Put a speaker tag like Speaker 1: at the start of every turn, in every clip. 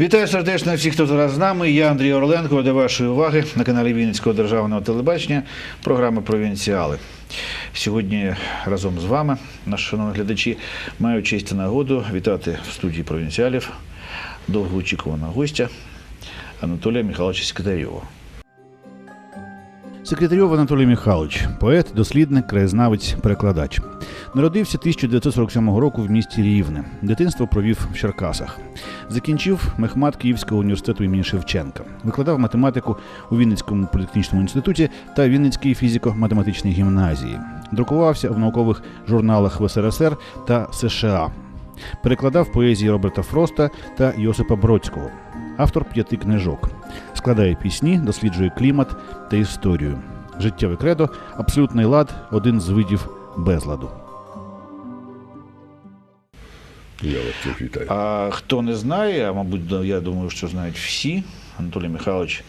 Speaker 1: Вітаю сердечно всіх, хто зараз з нами. Я Андрій Орленко. До вашої уваги на каналі Вінницького державного телебачення програми Провінціали. Сьогодні разом з вами, наші шановні глядачі, маю честь та нагоду вітати в студії провінціалів довгоочікуваного гостя Анатолія Михайловича Секретарєва. Секретарьов Анатолій Михайлович, поет, дослідник, краєзнавець, перекладач. Народився 1947 року в місті Рівне. Дитинство провів в Черкасах. Закінчив мехмат Київського університету імені Шевченка. Викладав математику у Вінницькому політехнічному інституті та Вінницькій фізико-математичній гімназії. Друкувався в наукових журналах в СРСР та США. Перекладав поезії Роберта Фроста та Йосипа Бродського. Автор п'яти книжок. Складає пісні, досліджує клімат та історію. Життєве кредо, абсолютний лад один з видів безладу.
Speaker 2: Я вас вітаю.
Speaker 1: А хто не знає, а мабуть, я думаю, що знають всі, Анатолій Михайлович,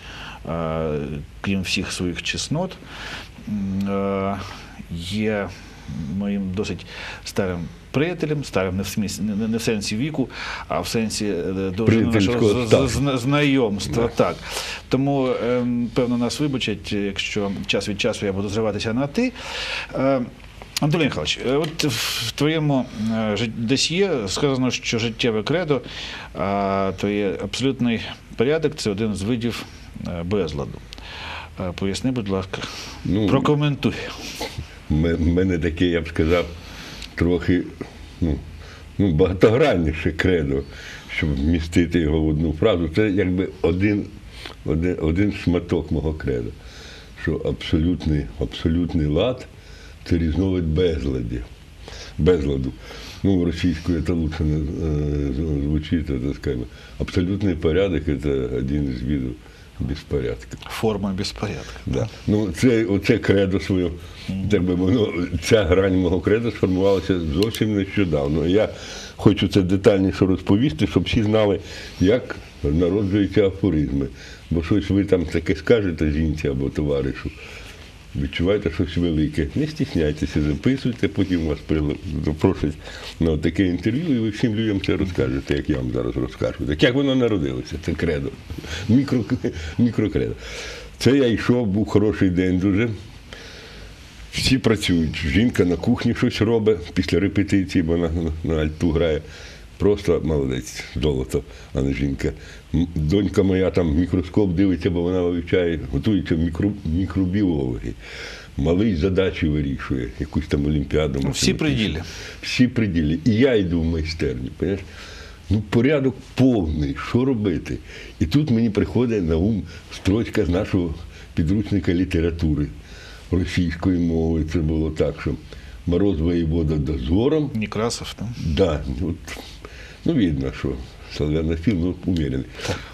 Speaker 1: крім всіх своїх чеснот, є моїм досить старим приятелем, старим не в, сміс- не- в сенсі віку, а в сенсі е, довжини нашого знайомства. Так. Тому, ем, певно, нас вибачать, якщо час від часу я буду зриватися на ти. Е, Анатолій Михайлович, е, от в твоєму е, жит- досьє сказано, що життєве кредо а, то є абсолютний порядок, це один з видів безладу. Поясни, будь ласка,
Speaker 2: Ну,
Speaker 1: прокоментуй.
Speaker 2: У мене таке, я б сказав, трохи ну, ну, багатогранніше кредо, щоб вмістити його в одну фразу. Це якби один, один, один шматок мого кредо. Що абсолютний, абсолютний лад це різновид безладі. Безладу. Ну, російською це лучше не е, звучить, це скажімо. Абсолютний порядок це один із видів безпорядку.
Speaker 1: Форма безпорядку.
Speaker 2: Да. Ну, це, оце кредо своє, так би воно, ця грань мого кредо сформувалася зовсім нещодавно. Я хочу це детальніше розповісти, щоб всі знали, як народжуються афоризми. Бо щось ви там таке скажете жінці або товаришу, відчуваєте щось велике. Не стісняйтеся, записуйте, потім вас запросять на таке інтерв'ю, і ви всім людям це розкажете, як я вам зараз розкажу. Так як воно народилося, це кредо. Мікро, мікрокредо. Це я йшов, був хороший день дуже. Всі працюють. Жінка на кухні щось робить після репетиції, бо вона на альту грає. Просто молодець, золото, а не жінка. Донька моя там мікроскоп дивиться, бо вона вивчає, готується мікро, мікробіологи. Малий задачі вирішує, якусь там олімпіаду.
Speaker 1: Ну, всі при
Speaker 2: математичну.
Speaker 1: ділі.
Speaker 2: Всі при ділі. І я йду в майстерню. Понимаєш? Ну, порядок повний, що робити? І тут мені приходить на ум строчка з нашого підручника літератури російської мови. Це було так, що мороз воєвода дозором.
Speaker 1: Некрасов, там.
Speaker 2: Да, от, ну, видно, що славянофил, ну, умеренный.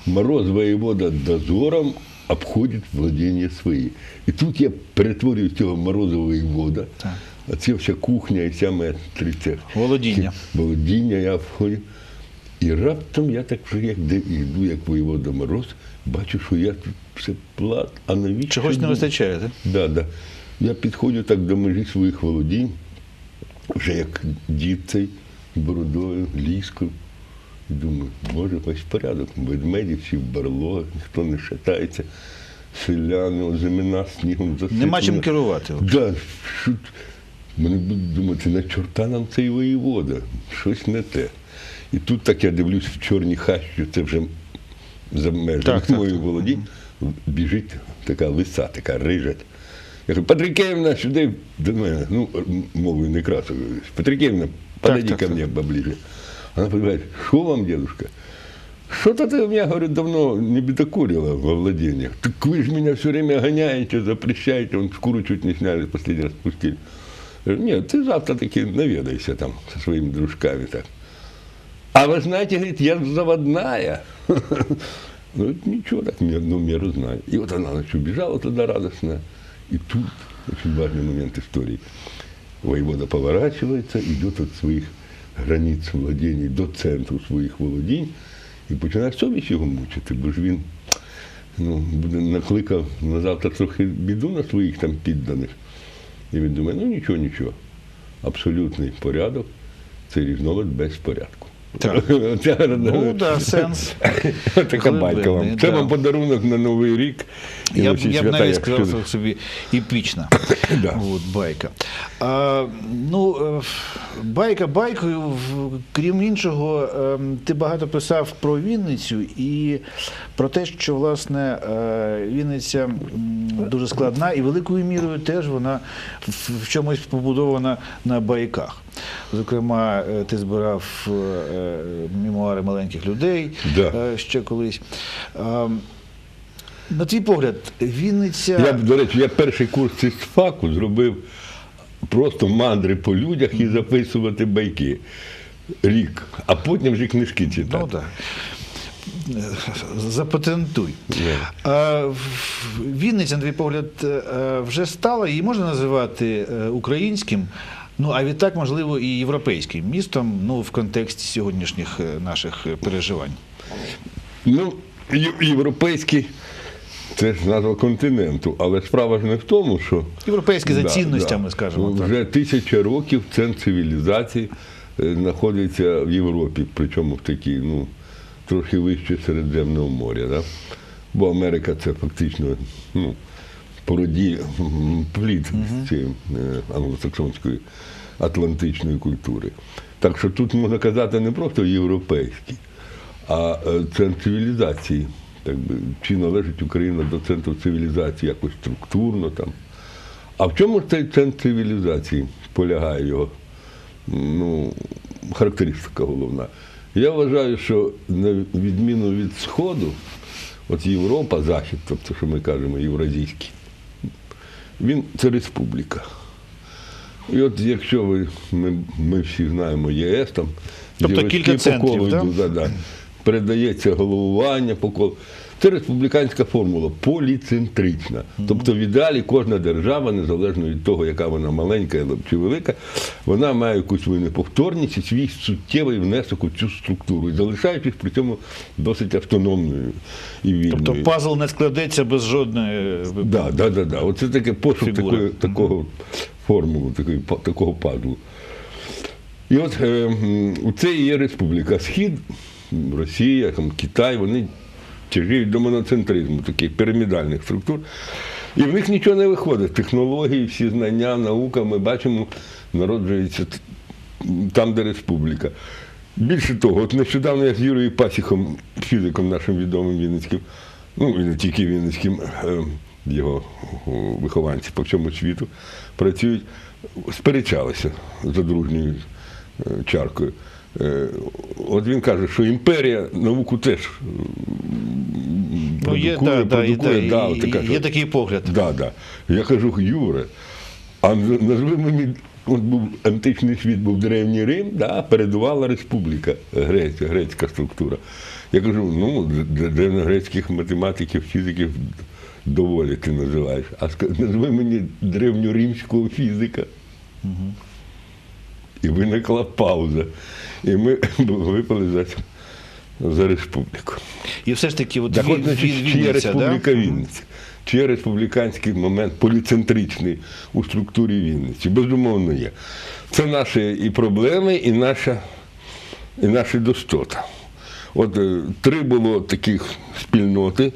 Speaker 2: Мороз воєвода дозором обходить владіння свої. І тут я перетворюю цього мороза воєвода, а це вся кухня і вся моя тридцять.
Speaker 1: Володіння.
Speaker 2: Володіння я входжу. І раптом я так вже як де йду, як воєвода мороз, бачу, що я тут все плат, а навіщо?
Speaker 1: Чогось не вистачає, так?
Speaker 2: Да, да. Я підходжу так до межі своїх володінь, вже як дід цей бородою, ліскою. І думаю, боже, весь порядок. Ведмеді всі в барлогах, ніхто не шатається, селяни, озимина снігом засипана.
Speaker 1: Нема чим керувати.
Speaker 2: Да, що... Мене будуть думати, на чорта нам цей воєвода, щось не те. І тут так я дивлюсь в чорній хащі, це вже за межами моєї володінь, біжить така лиса, така рижа. Я кажу, Патрикеївна, сюди до мене. Ну, мовою не красою. Патрикеївна, подойди ко
Speaker 1: так.
Speaker 2: мне поближе. Она говорит, что вам, дедушка? Что-то ты у меня, говорит, давно не бедокурила во владениях. Так вы же меня все время гоняете, запрещаете. Он шкуру чуть не сняли, последний раз спустили. Я говорю, Нет, ты завтра таки наведайся там со своими дружками так. А вы знаете, говорит, я заводная. Ну, это ничего, так мне одну меру знаю. И вот она ночью убежала туда радостная. И тут очень важный момент истории. Воевода поворачивается, идет от своих границ володінь до центру своїх володінь і починає совість його мучити, бо ж він ну, буде накликав на завтра трохи біду на своїх там підданих. І він думає, ну нічого, нічого. Абсолютний порядок це різновид безпорядку.
Speaker 1: Так. Ну, да, сенс.
Speaker 2: Така байка вам. Це вам подарунок на Новий рік.
Speaker 1: Я б, я б навіть сказав собі епічна От, байка. А, ну, е, байка байкою, крім іншого, ем, ти багато писав про Вінницю і про те, що власне е, Вінниця дуже складна і великою мірою теж вона в чомусь побудована на байках. Зокрема, е, ти збирав е, мемуари маленьких людей
Speaker 2: Да.
Speaker 1: е, ще колись. На твій погляд, Вінниця.
Speaker 2: Я, до речі, я перший курс цисфаку зробив просто мандри по людях і записувати байки. Рік, а потім вже книжки читати.
Speaker 1: Ну так. Запатентуй. В- Вінниця, на твій погляд, е, вже стала, її можна називати е, українським, ну а відтак, можливо, і європейським містом ну, в контексті сьогоднішніх е, наших е, переживань.
Speaker 2: Ну, європейський це ж назва континенту, але справа ж не в тому, що
Speaker 1: Європейський за
Speaker 2: Да,
Speaker 1: цінностями,
Speaker 2: да.
Speaker 1: скажімо
Speaker 2: Ну,
Speaker 1: так.
Speaker 2: Вже тисяча років центр цивілізації е, знаходиться в Європі, причому в такій, ну, трохи вище Середземного моря. Да? Бо Америка це фактично ну, породі плід з цієї е, англосаксонської атлантичної культури. Так що тут можна казати не просто європейський, а е, центр цивілізації. Так би, чи належить Україна до центру цивілізації якось структурно там. А в чому ж цей центр цивілізації полягає його ну, характеристика головна? Я вважаю, що на відміну від Сходу, от Європа, Захід, тобто, що ми кажемо, євразійський, він це республіка. І от якщо ви, ми, ми всі знаємо єС, там
Speaker 1: Тобто кілька
Speaker 2: по
Speaker 1: центрів,
Speaker 2: колу
Speaker 1: да?
Speaker 2: да, да. Передається головування по колу. Це республіканська формула, поліцентрична. Тобто в ідеалі кожна держава, незалежно від того, яка вона маленька чи велика, вона має якусь свою неповторність і свій суттєвий внесок у цю структуру, і залишаючись при цьому досить автономною і вільною.
Speaker 1: Тобто пазл не складеться без жодної. е,
Speaker 2: Да, да, да, да. Оце таке пошук такої, такого формулу, такої, такого пазлу. І от е, у це і є республіка. Схід, Росія, там, Китай, вони тяжіють до моноцентризму, таких пірамідальних структур. І в них нічого не виходить. Технології, всі знання, наука, ми бачимо, народжується там, де республіка. Більше того, от нещодавно я з Юрією Пасіхом, фізиком нашим відомим Вінницьким, ну і не тільки Вінницьким, е, його вихованці по всьому світу працюють, сперечалися за дружньою е, чаркою. Е, От він каже, що імперія науку теж м,
Speaker 1: Ну, є,
Speaker 2: продукує,
Speaker 1: да, да,
Speaker 2: продукує,
Speaker 1: да,
Speaker 2: да,
Speaker 1: і-
Speaker 2: що-
Speaker 1: є такий погляд.
Speaker 2: Да, да. Я кажу, Юре, а назви мені, от був античний світ, був древній Рим, да, передувала республіка, Греція, грецька структура. Я кажу, ну, для древньогрецьких математиків, фізиків доволі ти називаєш. А назви мені древньоримського фізика. І виникла пауза. І ми випали за, за республіку.
Speaker 1: І все ж таки, от
Speaker 2: Так
Speaker 1: Ві-
Speaker 2: от, значить,
Speaker 1: Ві-
Speaker 2: чи є Республіка
Speaker 1: да?
Speaker 2: Вінниця, чи є республіканський момент поліцентричний у структурі Вінниці? Безумовно є. Це наші і проблеми, і наша, і наші достота. От е, три було таких спільноти е,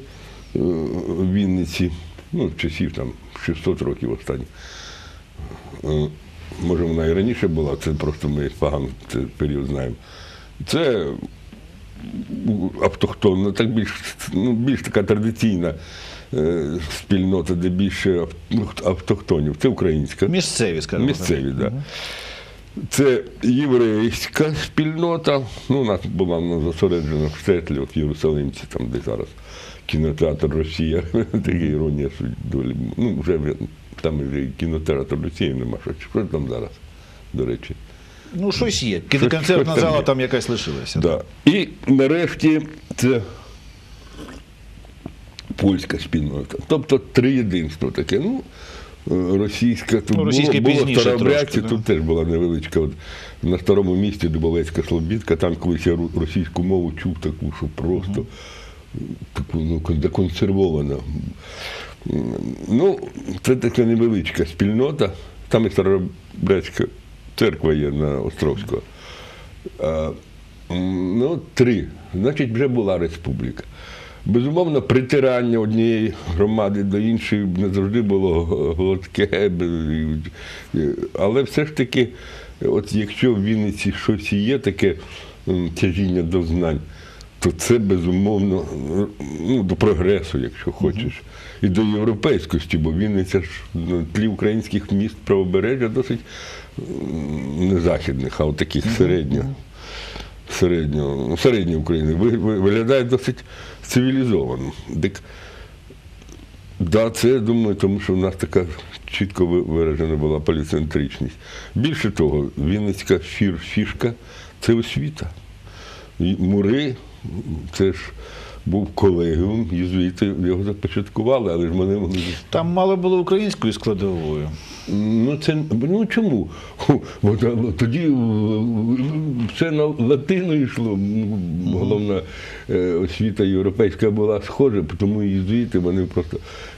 Speaker 2: в Вінниці, ну, часів там 600 років останні. Може, вона і раніше була, це просто ми погано цей період знаємо. Це автохтонна, так більш, ну, більш така традиційна е, спільнота, де більше ну, автохтонів. Це українська.
Speaker 1: Місцеві, скажімо.
Speaker 2: Місцеві, так. Да. Це єврейська спільнота. Ну, у нас була вона зосереджена в Штетлі, от в Єрусалимці, там, де зараз кінотеатр Росія. Така іронія долі. Ну, вже там вже і кінотеатр Росії нема. Що, що там зараз, до речі?
Speaker 1: Ну, щось є. Кіноконцертна
Speaker 2: там
Speaker 1: зала
Speaker 2: є.
Speaker 1: там якась лишилася.
Speaker 2: Да. І нарешті це польська спільнота. Тобто триєдинство таке. Ну, е, російська тут
Speaker 1: Ну, російське
Speaker 2: було, було
Speaker 1: да.
Speaker 2: тут теж була невеличка. От, на старому місті Дубовецька Слобідка, там колись я російську мову чув таку, що просто таку ну, кон- законсервована. Ну, це така невеличка спільнота. Там і старообрядська церква є на Островського. Ну, три. Значить, вже була республіка. Безумовно, притирання однієї громади до іншої не завжди було гладке, але все ж таки, от якщо в Вінниці щось є таке тяжіння до знань, то це безумовно ну, до прогресу, якщо хочеш, і до європейськості, бо Вінниця ж на тлі українських міст правобережжя досить не західних, а от таких середньо середнього, ну, середньої України ви- ви- виглядає досить цивілізовано. Так, да, це я думаю, тому що в нас така чітко виражена була поліцентричність. Більше того, Вінницька фір, фішка це освіта. Мури, це ж був колегіум, єзуїти його започаткували, але ж мене вони
Speaker 1: Там мало було українською складовою.
Speaker 2: Ну, це ну чому? Бо тоді е, все на латину йшло. Головна е, освіта європейська була схожа, тому і єзуїти вони просто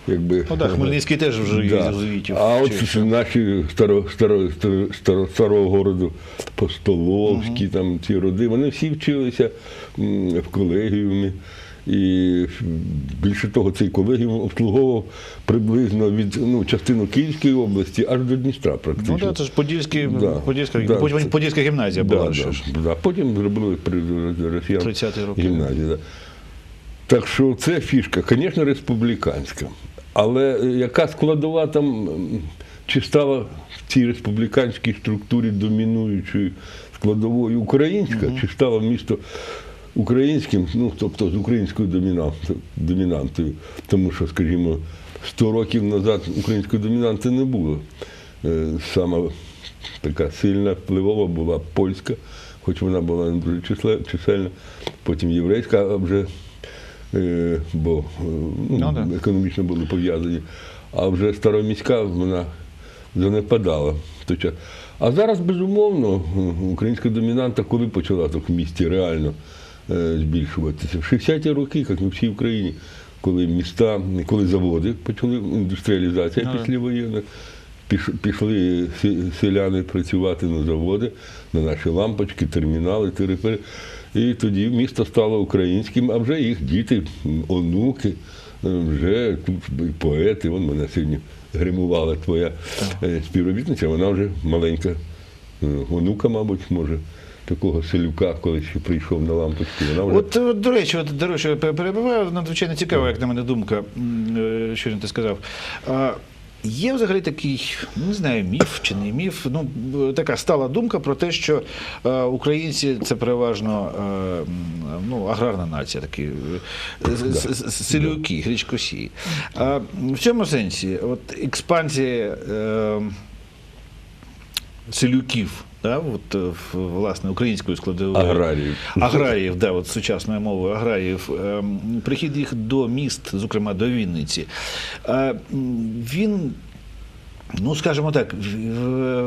Speaker 2: якби.
Speaker 1: Ну так, Хмельницький теж вже
Speaker 2: Да.
Speaker 1: єзуїтів.
Speaker 2: А от наші старо, старо, старо, старо, старого городу Постоловські, там ці роди, вони всі вчилися в колегіумі. І більше того, цей колегіум обслуговував приблизно від ну, частину Київської області аж до Дністра практично.
Speaker 1: Ну так, це ж Подільський,
Speaker 2: Да,
Speaker 1: Подільська,
Speaker 2: да, це-
Speaker 1: Подільська гімназія була
Speaker 2: Да,
Speaker 1: ще
Speaker 2: да,
Speaker 1: ж.
Speaker 2: да. Потім зробили при росіян гімназію. Да. Так що це фішка, звісно, республіканська. Але яка складова там, чи стала в цій республіканській структурі домінуючою складовою українська, чи стало місто українським, ну тобто з українською домінантою. Тому що, скажімо, 100 років назад української домінанти не було. Е, Сама така сильна, впливова була польська, хоч вона була не дуже чисельна, потім єврейська, а вже е, бо е, ну,
Speaker 1: Ну, да.
Speaker 2: економічно були пов'язані. А вже староміська вона занепадала. А зараз, безумовно, українська домінанта коли почала так в місті реально збільшуватися? В 60-ті роки, як на всій Україні, коли міста, коли заводи почали індустріалізація
Speaker 1: да.
Speaker 2: післявоєнна, пішли селяни працювати на заводи, на наші лампочки, термінали, терепери. І тоді місто стало українським, а вже їх діти, онуки, е, вже тут поети. Вон мене сьогодні гримувала твоя е, співробітниця, вона вже маленька е, онука, мабуть, може, такого селюка, коли ще прийшов на лампочки. Вона вже
Speaker 1: От, от, до речі, от, до речі, я пер- надзвичайно цікаво, як на мене думка, е, що ти сказав. Є взагалі такий, не знаю, міф чи не міф, ну така стала думка про те, що е, українці це переважно е, ну, аграрна нація, такі е, селюки, гречкосії. А в цьому сенсі, от експансія е, селюків, да, от, е, власне, українською складовою
Speaker 2: аграріїв.
Speaker 1: аграріїв, да, от сучасною мовою аграріїв, ем, прихід їх до міст, зокрема до Вінниці, він. Ну, скажімо так,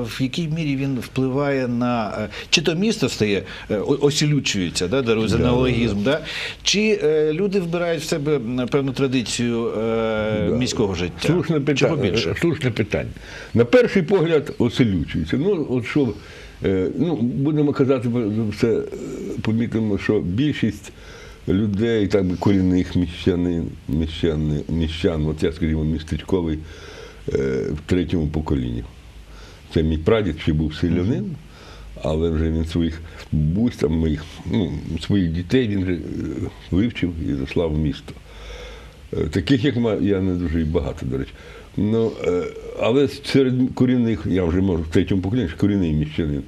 Speaker 1: в, якій мірі він впливає на е, чи то місто стає е, осілючується, да, дарую за
Speaker 2: Да,
Speaker 1: аналогізм, да, чи люди вбирають в себе певну традицію
Speaker 2: Да.
Speaker 1: міського життя?
Speaker 2: Слушне питання. Слушне питання. На перший погляд оселючується. Ну, от що, ну, будемо казати, все е, помітимо, що більшість людей, так би корінних міщанин, міщани, міщан, от я, скажімо, містечковий е, в третьому поколінні. Це мій прадід ще був селянин, але вже він своїх бусь там моїх, ну, своїх дітей він вже е, вивчив і заслав в місто. Е, Таких, як я, не дуже багато, до речі. Ну, е, але серед корінних, я вже можу в третьому поколінні, корінний міщанин.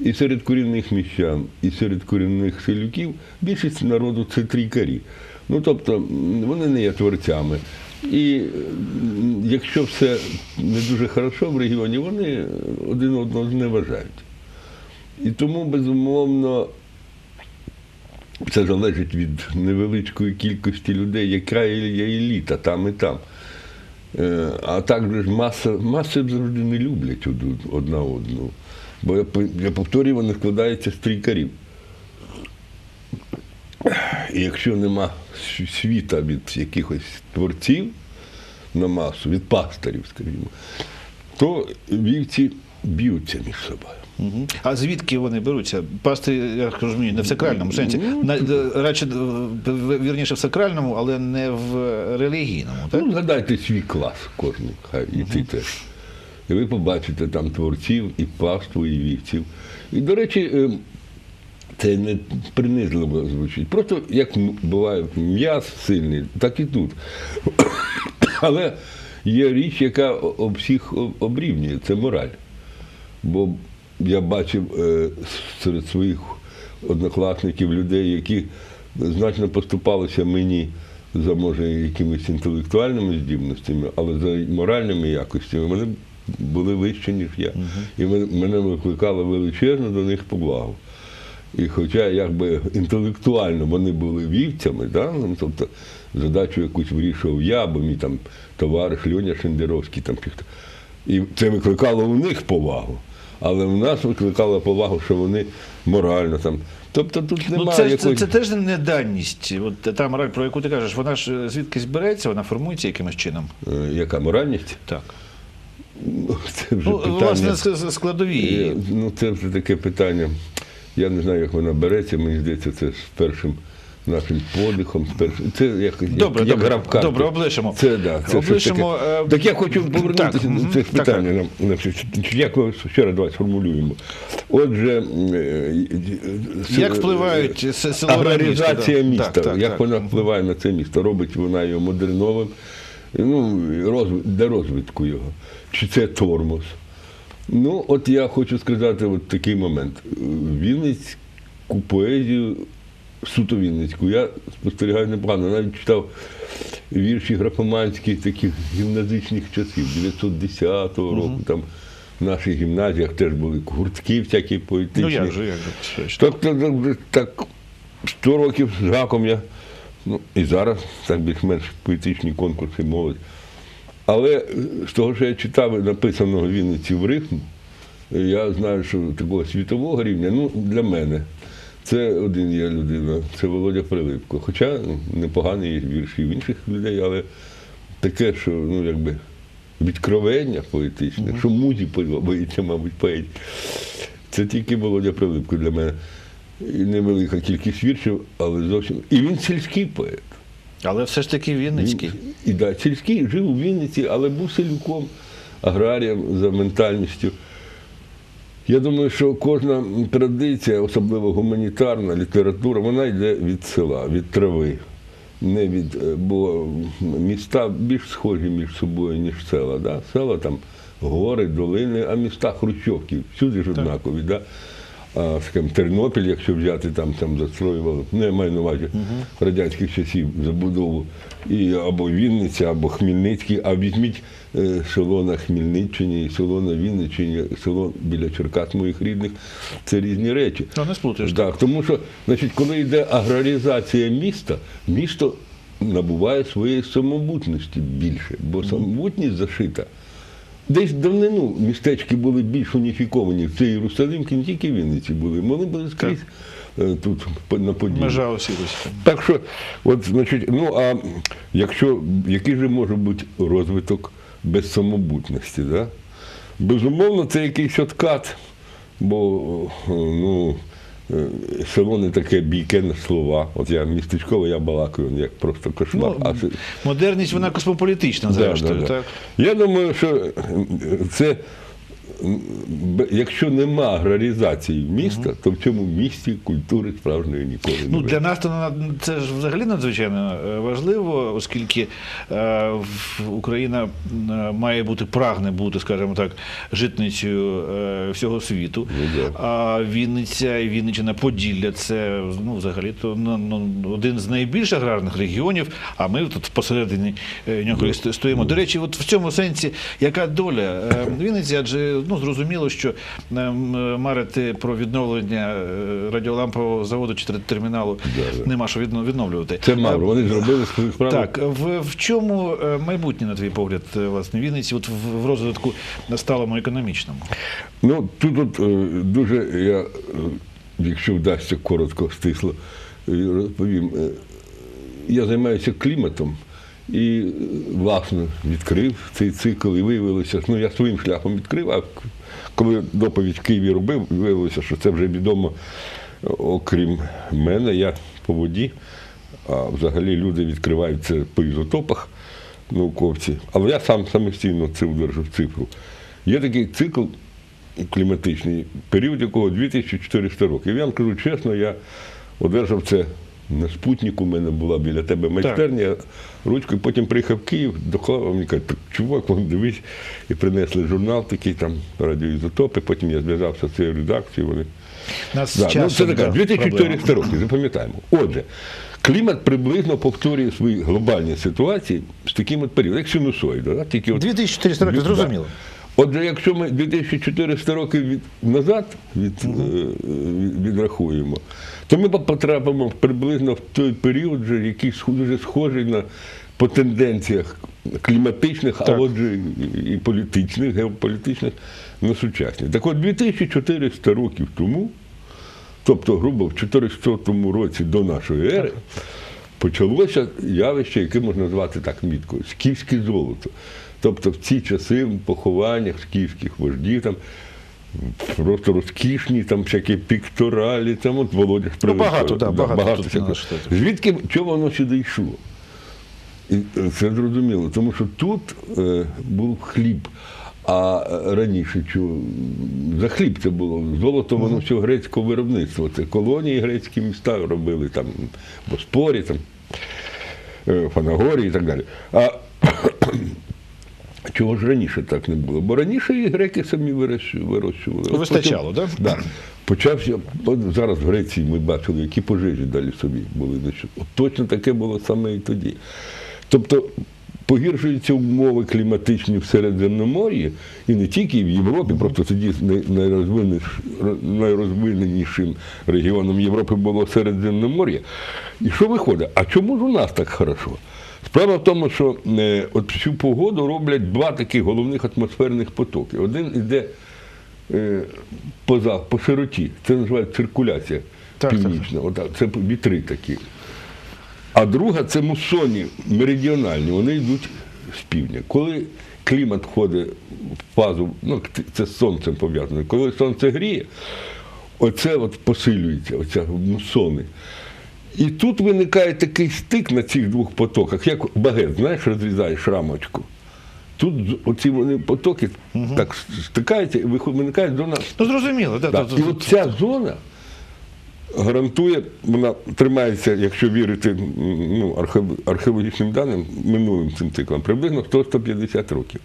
Speaker 2: І серед корінних міщан, і серед корінних селюків більшість народу це трійкарі. Ну, тобто, вони не є творцями. І якщо все не дуже хорошо в регіоні, вони один одного зневажають. І тому, безумовно, це залежить від невеличкої кількості людей, яка є еліта там і там. Е, А також маса, маси завжди не люблять одна одну. Бо я, по- я повторюю, вони складаються з трійкарів. І якщо нема світа від якихось творців на масу, від пастирів, скажімо, то вівці б'ються між собою.
Speaker 1: А звідки вони беруться? Пасти, я розумію, не в сакральному сенсі. На, е, радше, е, вірніше, в сакральному, але не в релігійному. Так?
Speaker 2: Ну, згадайте свій клас кожен, хай і ти теж. І ви побачите там творців, і паству, і вівців. І, до речі, е, це не принизливо звучить. Просто як буває м'яз сильний, так і тут. Але є річ, яка об всіх обрівнює, це мораль. Бо я бачив е, серед своїх однокласників людей, які значно поступалися мені за може якимись інтелектуальними здібностями, але за моральними якостями вони були вищі, ніж я. І мене викликало величезну до них повагу. І хоча якби інтелектуально вони були вівцями, да? ну, тобто задачу якусь вирішував я, або мій там товариш Льоня Шендеровський, там. І це викликало у них повагу. Але в нас викликало повагу, що вони морально там. Тобто тут немає
Speaker 1: Ну, це, ж- це, це теж не даність. От та мораль, про яку ти кажеш, вона ж е, звідкись береться, вона формується якимось чином.
Speaker 2: Е, Яка моральність?
Speaker 1: Так.
Speaker 2: Ну, Це вже
Speaker 1: Ну,
Speaker 2: питання.
Speaker 1: власне, складові.
Speaker 2: Е, Ну, це вже таке питання. Я не знаю, як вона береться. Мені здається, це з першим нашим подихом. Це як,
Speaker 1: Добре,
Speaker 2: як, як
Speaker 1: добре,
Speaker 2: гра
Speaker 1: добре, облишимо.
Speaker 2: Це, да, це
Speaker 1: Облишимо,
Speaker 2: таке.
Speaker 1: е,
Speaker 2: Так я хочу повернутися
Speaker 1: так,
Speaker 2: до цих
Speaker 1: так,
Speaker 2: питань. Як ми ще раз давай сформулюємо. Отже, е,
Speaker 1: Як впливають да.
Speaker 2: міста,
Speaker 1: Так, так,
Speaker 2: як
Speaker 1: так.
Speaker 2: вона впливає на це місто? Робить вона його модерновим, ну, розв... для розвитку його. Чи це тормоз? Ну, от я хочу сказати от такий момент. Вінницьку поезію, суто Вінницьку, я спостерігаю непогано. Навіть читав вірші графоманських таких гімназичних часів, 910 року. Там в наших гімназіях теж були гуртки всякі поетичні.
Speaker 1: Ну як же, як же?
Speaker 2: Тобто так, так 100 років з гаком я, ну і зараз так більш-менш поетичні конкурси молодь. Але з того, що я читав написаного Вінниці в рифму, я знаю, що такого світового рівня, ну, для мене. Це один є людина, це Володя Прилипко. Хоча непоганий є вірші в інших людей, але таке, що ну, якби відкровення поетичне, що музі подобається, мабуть, поетів. Це тільки Володя Прилипко для мене. І невелика кількість віршів, але зовсім. І він сільський поет.
Speaker 1: Але все ж таки Вінницький.
Speaker 2: І да, сільський жив у Вінниці, але був селюком, аграрієм за ментальністю. Я думаю, що кожна традиція, особливо гуманітарна література, вона йде від села, від трави. Не від, е, бо міста більш схожі між собою, ніж села. Да? Села там гори, долини, а міста хрущовки, всюди ж однакові. Да? А, скажімо, Тернопіль, якщо взяти, там, там застроювали, ну, я маю на увазі радянських часів забудову, і або Вінниця, або Хмельницький, а візьміть е, село на Хмельниччині, село на Вінниччині, село біля Черкас моїх рідних, це різні речі.
Speaker 1: Ну, не сплутаєш.
Speaker 2: Так, тому що, значить, коли йде аграрізація міста, місто набуває своєї самобутності більше, бо самобутність зашита. Десь давнину містечки були більш уніфіковані. Це Єрусалимки, не тільки Вінниці були, вони були скрізь е, тут на Поділі.
Speaker 1: Межа осілась.
Speaker 2: Так що, от, значить, ну а якщо який же може бути розвиток без самобутності, да? безумовно, це якийсь откат, бо е, ну, село не таке бійке на слова. От я містечково, я балакаю, як просто кошмар.
Speaker 1: Ну,
Speaker 2: а це-
Speaker 1: модерність, вона космополітична,
Speaker 2: Да,
Speaker 1: зрештою.
Speaker 2: да, да.
Speaker 1: Так?
Speaker 2: Я думаю, що е, це. Якщо нема аграрізації міста, то в цьому місті культури справжньої ніколи не
Speaker 1: Ну, для нас то це ж взагалі надзвичайно е, важливо, оскільки е, Україна е, має бути, прагне бути, скажімо так, житницею е, всього світу.
Speaker 2: Ну, да.
Speaker 1: А Вінниця і Вінниччина Поділля це ну, взагалі то ну, ну, один з найбільш аграрних регіонів, а ми тут посередині е, нього сто- стоїмо. До речі, от в цьому сенсі, яка доля е, Вінниці, адже ну, зрозуміло, що е, марити про відновлення е, радіолампового заводу чи терміналу нема що відновлювати.
Speaker 2: Це мало. Вони зробили свою справу.
Speaker 1: Так, в, в чому е, майбутнє, на твій погляд, е, власне, Вінниці, от в, розвитку сталому економічному?
Speaker 2: Ну, тут от, е, дуже я, е, якщо вдасться коротко, стисло, е, розповім. Е, Я займаюся кліматом, І е, власне відкрив цей цикл і виявилося, ну я своїм шляхом відкрив, а коли доповідь в Києві робив, виявилося, що це вже відомо, окрім мене, я по воді, а взагалі люди відкривають це по ізотопах, науковці. Але я сам самостійно це удержав цифру. Є такий цикл кліматичний, період якого 2400 років. Я вам кажу чесно, я одержав це на спутнику, у мене була біля тебе майстерня, ручкою, потім приїхав в Київ, доклав, мені кажуть, чувак, вон дивись, і принесли журнал такий, там радіоізотопи, потім я зв'язався з цією редакцією, вони
Speaker 1: Нас
Speaker 2: Да, ну, це така 2400
Speaker 1: проблема.
Speaker 2: років, запам'ятаємо. Отже, клімат приблизно повторює свої глобальні ситуації з таким от періодом, як синусоїда. Да? Тільки от
Speaker 1: 2400 років,
Speaker 2: від-
Speaker 1: зрозуміло.
Speaker 2: да. Отже, якщо ми 2400 років від, назад від, е, від- відрахуємо, то ми потрапимо приблизно в той період, вже, який дуже схожий на по тенденціях кліматичних, а отже і- і політичних, геополітичних на сучасні. Так от 2400 років тому, тобто, грубо в 400 році до нашої ери, почалося явище, яке можна назвати так міткою скіфське золото. Тобто в ці часи в похованнях скіфських вождів там просто розкішні, там всякі пікторалі, там от Володя
Speaker 1: Ну, багато, да, багато тут
Speaker 2: всякого.
Speaker 1: на що.
Speaker 2: Звідки чого воно сюди йшло? І е, це зрозуміло, тому що тут е, був хліб. А е, раніше що, за хліб це було. Золото воно все грецького виробництва. Це колонії грецькі міста робили там Боспорі, там, е, Фанагорії і так далі. А чого ж раніше так не було? Бо раніше і греки самі вирощу- вирощували.
Speaker 1: Вистачало,
Speaker 2: потім-
Speaker 1: да?
Speaker 2: Да. Почався, от зараз в Греції ми бачили, які пожежі далі собі були. От точно таке було саме і тоді. Тобто погіршуються умови кліматичні в Середземномор'ї, і не тільки в Європі, просто тоді най- найрозвиненішим регіоном Європи було Середземномор'я. І що виходить? А чому ж у нас так хорошо? Справа в тому, що е, от всю погоду роблять два таких головних атмосферних потоки. Один іде е, поза, по широті, це називається циркуляція
Speaker 1: Так, так,
Speaker 2: північна. Отак, це вітри такі. А друга це мусоні меридіональні, вони йдуть з півдня. Коли клімат входить в фазу, ну це з сонцем пов'язано, коли сонце гріє, оце от посилюється, оця мусони. І тут виникає такий стик на цих двох потоках, як багет, знаєш, розрізаєш рамочку. Тут оці вони потоки так стикаються і виникає зона
Speaker 1: Ну, зрозуміло, да,
Speaker 2: так.
Speaker 1: да,
Speaker 2: І от ця зона гарантує, вона тримається, якщо вірити ну, архео- археологічним даним, минулим цим циклам, приблизно 100-150 років.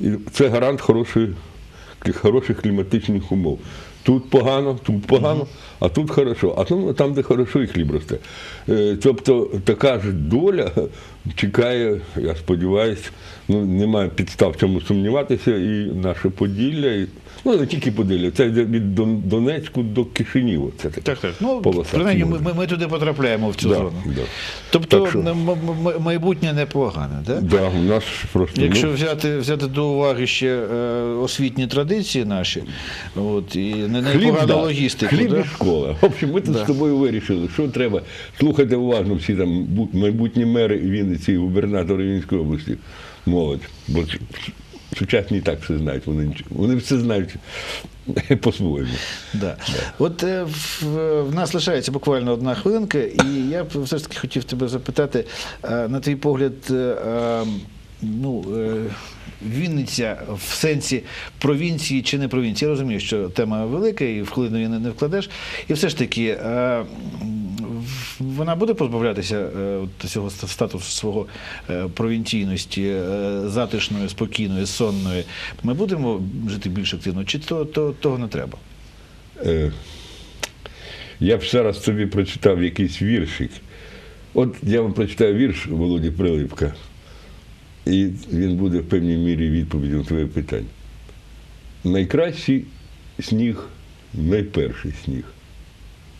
Speaker 2: І це гарант хорошої, хороших кліматичних умов. Тут погано, тут погано, а тут хорошо. А там, там де хорошо, і хліб росте. Е, Тобто така ж доля чекає, я сподіваюся, ну немає підстав в цьому сумніватися, і наше Поділля, і, ну не тільки Поділля, це від Донецьку до Кишинєва. Це така
Speaker 1: Так, так. Ну,
Speaker 2: полоса
Speaker 1: принаймні, ми, ми, ми туди потрапляємо в цю
Speaker 2: Да,
Speaker 1: зону.
Speaker 2: да.
Speaker 1: Тобто
Speaker 2: Так що-
Speaker 1: майбутнє непогане, так?
Speaker 2: Да, у нас просто
Speaker 1: Якщо
Speaker 2: ну,
Speaker 1: взяти, взяти до уваги ще е, освітні традиції наші, от, і не
Speaker 2: Хліб,
Speaker 1: непогану
Speaker 2: да.
Speaker 1: логістику.
Speaker 2: Хліб
Speaker 1: да?
Speaker 2: Школа. В общем, ми тут
Speaker 1: Да.
Speaker 2: з тобою вирішили, що треба. Слухайте уважно всі там майбутні мери Вінниці і губернатори Вінницької області. Молодь. Бо сучасні і так все знають. Вони, вони все знають по-своєму.
Speaker 1: Да. От е, в, в нас лишається буквально одна хвилинка, і я все ж таки хотів тебе запитати, е, на твій погляд, е, е, ну, е, Вінниця в сенсі провінції чи не провінції. Я розумію, що тема велика і в хвилину її не, вкладеш. І все ж таки, е, вона буде позбавлятися е, цього статусу свого провінційності, затишної, спокійної, сонної. Ми будемо жити більш активно, чи то, то, того не треба?
Speaker 2: Я б зараз тобі прочитав якийсь віршик. От я вам прочитаю вірш Володі Прилипка, і він буде в певній мірі відповіддю на твоє питання. Найкращий сніг найперший сніг.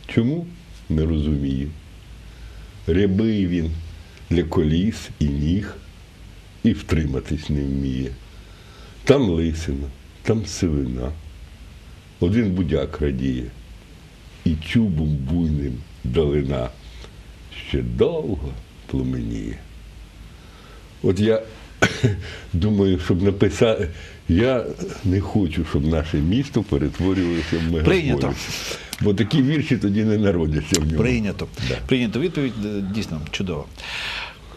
Speaker 2: Чому? Не розумію. Рябий він для коліс і ніг, і втриматись не вміє. Там лисина, там сивина. Один будяк радіє, і чубом буйним долина ще довго пломеніє. От я думаю, щоб написати, я не хочу, щоб наше місто перетворювалося в мегаполіс.
Speaker 1: Прийнято.
Speaker 2: Бо такі вірші тоді не народяться в ньому.
Speaker 1: Прийнято.
Speaker 2: Да.
Speaker 1: Прийнято. Відповідь е, дійсно чудова.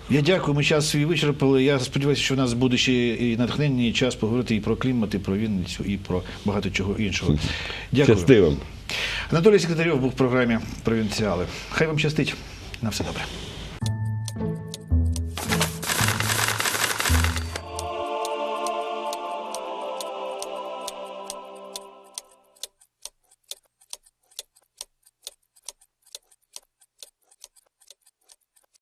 Speaker 1: Я дякую, ми час свій вичерпали. Я сподіваюся, що в нас буде ще і натхнення, і час поговорити і про клімат, і про Вінницю, і про багато чого іншого. Дякую.
Speaker 2: Щасти вам.
Speaker 1: Анатолій Секретарьов був в програмі Провінціали. Хай вам щастить. На все добре.